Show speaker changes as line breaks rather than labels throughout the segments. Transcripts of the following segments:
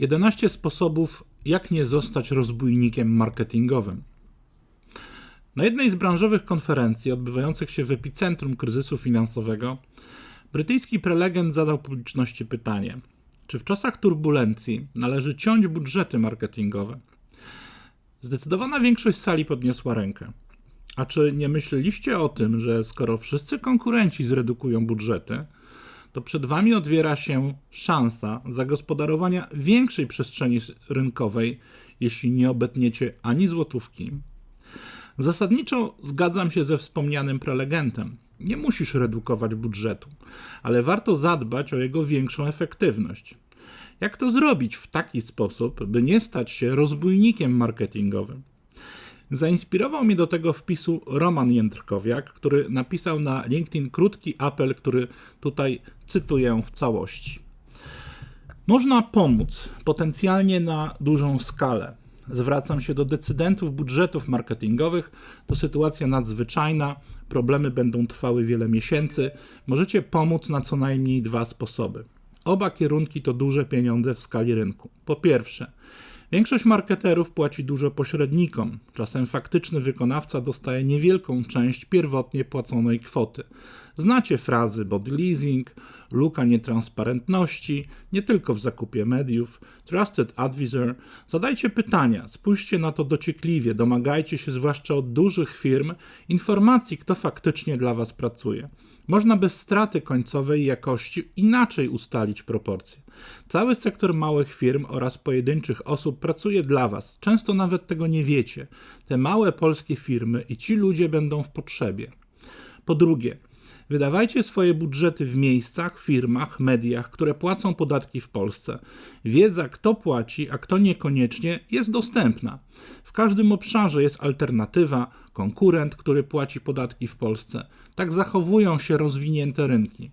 11 sposobów, jak nie zostać rozbójnikiem marketingowym. Na jednej z branżowych konferencji odbywających się w epicentrum kryzysu finansowego, brytyjski prelegent zadał publiczności pytanie: czy w czasach turbulencji należy ciąć budżety marketingowe? Zdecydowana większość sali podniosła rękę. A czy nie myśleliście o tym, że skoro wszyscy konkurenci zredukują budżety, to przed Wami otwiera się szansa zagospodarowania większej przestrzeni rynkowej, jeśli nie obetniecie ani złotówki. Zasadniczo zgadzam się ze wspomnianym prelegentem. Nie musisz redukować budżetu, ale warto zadbać o jego większą efektywność. Jak to zrobić w taki sposób, by nie stać się rozbójnikiem marketingowym? Zainspirował mnie do tego wpisu Roman Jędrkowiak, który napisał na LinkedIn krótki apel, który tutaj cytuję w całości. Można pomóc potencjalnie na dużą skalę. Zwracam się do decydentów budżetów marketingowych. To sytuacja nadzwyczajna, problemy będą trwały wiele miesięcy. Możecie pomóc na co najmniej dwa sposoby. Oba kierunki to duże pieniądze w skali rynku. Po pierwsze, Większość marketerów płaci dużo pośrednikom. Czasem faktyczny wykonawca dostaje niewielką część pierwotnie płaconej kwoty. Znacie frazy body leasing, luka nietransparentności, nie tylko w zakupie mediów, trusted advisor. Zadajcie pytania, spójrzcie na to dociekliwie, domagajcie się zwłaszcza od dużych firm informacji, kto faktycznie dla Was pracuje. Można bez straty końcowej jakości inaczej ustalić proporcje. Cały sektor małych firm oraz pojedynczych osób pracuje dla Was. Często nawet tego nie wiecie. Te małe polskie firmy i ci ludzie będą w potrzebie. Po drugie, Wydawajcie swoje budżety w miejscach, firmach, mediach, które płacą podatki w Polsce. Wiedza, kto płaci, a kto niekoniecznie, jest dostępna. W każdym obszarze jest alternatywa, konkurent, który płaci podatki w Polsce. Tak zachowują się rozwinięte rynki.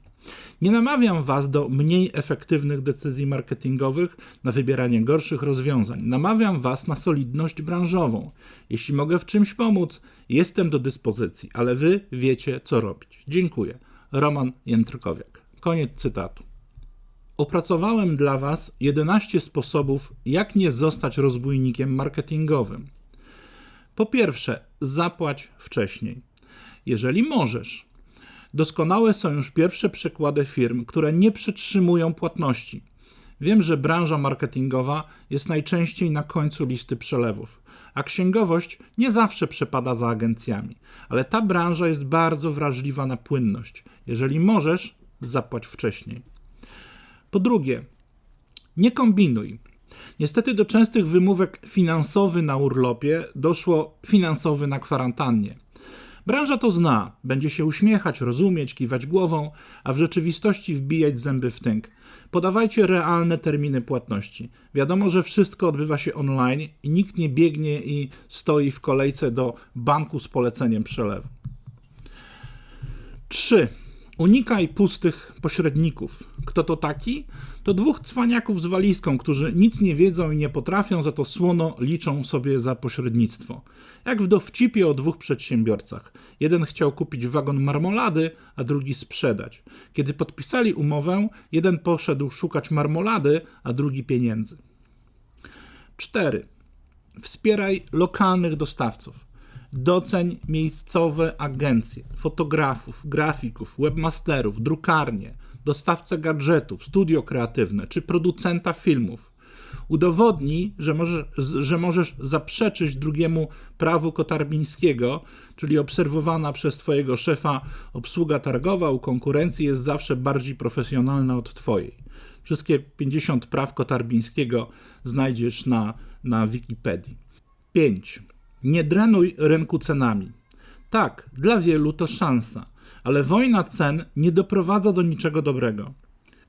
Nie namawiam Was do mniej efektywnych decyzji marketingowych, na wybieranie gorszych rozwiązań. Namawiam Was na solidność branżową. Jeśli mogę w czymś pomóc, jestem do dyspozycji, ale Wy wiecie, co robić. Dziękuję. Roman Jędrkowiak. Koniec cytatu. Opracowałem dla Was 11 sposobów, jak nie zostać rozbójnikiem marketingowym. Po pierwsze, zapłać wcześniej. Jeżeli możesz, Doskonałe są już pierwsze przykłady firm, które nie przetrzymują płatności. Wiem, że branża marketingowa jest najczęściej na końcu listy przelewów, a księgowość nie zawsze przepada za agencjami, ale ta branża jest bardzo wrażliwa na płynność. Jeżeli możesz, zapłać wcześniej. Po drugie, nie kombinuj. Niestety do częstych wymówek finansowy na urlopie doszło finansowy na kwarantannie. Branża to zna, będzie się uśmiechać, rozumieć, kiwać głową, a w rzeczywistości wbijać zęby w tynk. Podawajcie realne terminy płatności. Wiadomo, że wszystko odbywa się online i nikt nie biegnie i stoi w kolejce do banku z poleceniem przelewu. 3. Unikaj pustych pośredników. Kto to taki? To dwóch cwaniaków z walizką, którzy nic nie wiedzą i nie potrafią, za to słono liczą sobie za pośrednictwo. Jak w dowcipie o dwóch przedsiębiorcach. Jeden chciał kupić wagon marmolady, a drugi sprzedać. Kiedy podpisali umowę, jeden poszedł szukać marmolady, a drugi pieniędzy. 4. Wspieraj lokalnych dostawców. Doceń miejscowe agencje, fotografów, grafików, webmasterów, drukarnie, dostawcę gadżetów, studio kreatywne czy producenta filmów. Udowodnij, że możesz, że możesz zaprzeczyć drugiemu prawu kotarbińskiego, czyli obserwowana przez Twojego szefa obsługa targowa u konkurencji jest zawsze bardziej profesjonalna od Twojej. Wszystkie 50 praw kotarbińskiego znajdziesz na, na Wikipedii. 5. Nie drenuj rynku cenami. Tak, dla wielu to szansa, ale wojna cen nie doprowadza do niczego dobrego.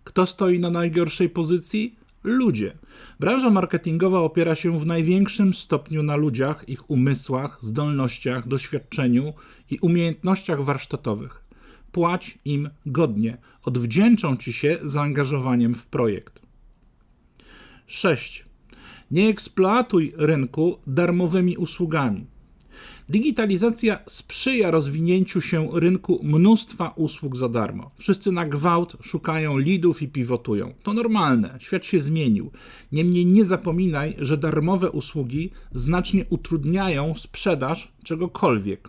Kto stoi na najgorszej pozycji? Ludzie. Branża marketingowa opiera się w największym stopniu na ludziach, ich umysłach, zdolnościach, doświadczeniu i umiejętnościach warsztatowych. Płać im godnie, odwdzięczą ci się zaangażowaniem w projekt. 6. Nie eksploatuj rynku darmowymi usługami. Digitalizacja sprzyja rozwinięciu się rynku mnóstwa usług za darmo. Wszyscy na gwałt szukają lidów i pivotują. To normalne, świat się zmienił. Niemniej nie zapominaj, że darmowe usługi znacznie utrudniają sprzedaż czegokolwiek.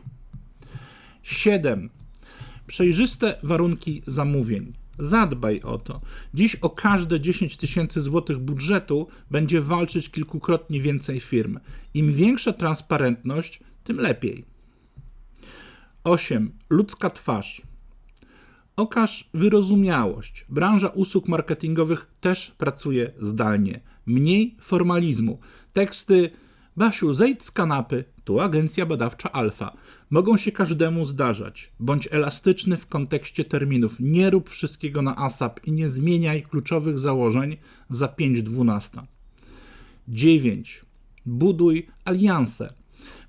7. Przejrzyste warunki zamówień. Zadbaj o to. Dziś o każde 10 tysięcy złotych budżetu będzie walczyć kilkukrotnie więcej firm. Im większa transparentność, tym lepiej. 8. Ludzka twarz. Okaż wyrozumiałość. Branża usług marketingowych też pracuje zdalnie. Mniej formalizmu. Teksty Basiu, zejdź z kanapy, tu agencja badawcza Alfa. Mogą się każdemu zdarzać. Bądź elastyczny w kontekście terminów. Nie rób wszystkiego na ASAP i nie zmieniaj kluczowych założeń za 5.12. 9. Buduj alianse.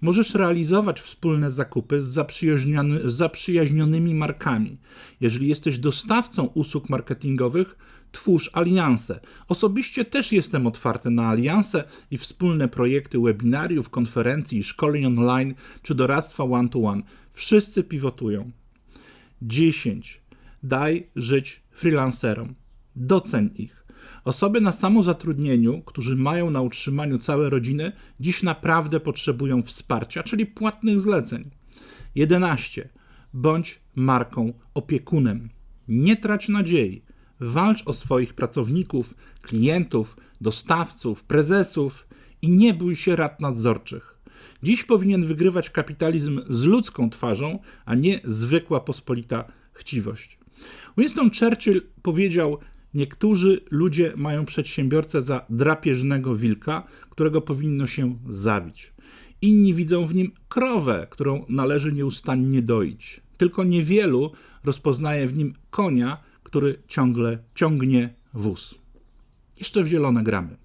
Możesz realizować wspólne zakupy z, z zaprzyjaźnionymi markami. Jeżeli jesteś dostawcą usług marketingowych, twórz alianse. Osobiście też jestem otwarty na alianse i wspólne projekty webinariów, konferencji, szkoleń online czy doradztwa one-to-one. Wszyscy pivotują. 10. Daj żyć freelancerom. Doceń ich. Osoby na samozatrudnieniu, którzy mają na utrzymaniu całe rodziny, dziś naprawdę potrzebują wsparcia, czyli płatnych zleceń. 11. Bądź marką opiekunem. Nie trać nadziei. Walcz o swoich pracowników, klientów, dostawców, prezesów i nie bój się rad nadzorczych. Dziś powinien wygrywać kapitalizm z ludzką twarzą, a nie zwykła pospolita chciwość. Winston Churchill powiedział: Niektórzy ludzie mają przedsiębiorcę za drapieżnego wilka, którego powinno się zabić. Inni widzą w nim krowę, którą należy nieustannie doić. Tylko niewielu rozpoznaje w nim konia, który ciągle ciągnie wóz. Jeszcze w zielone gramy.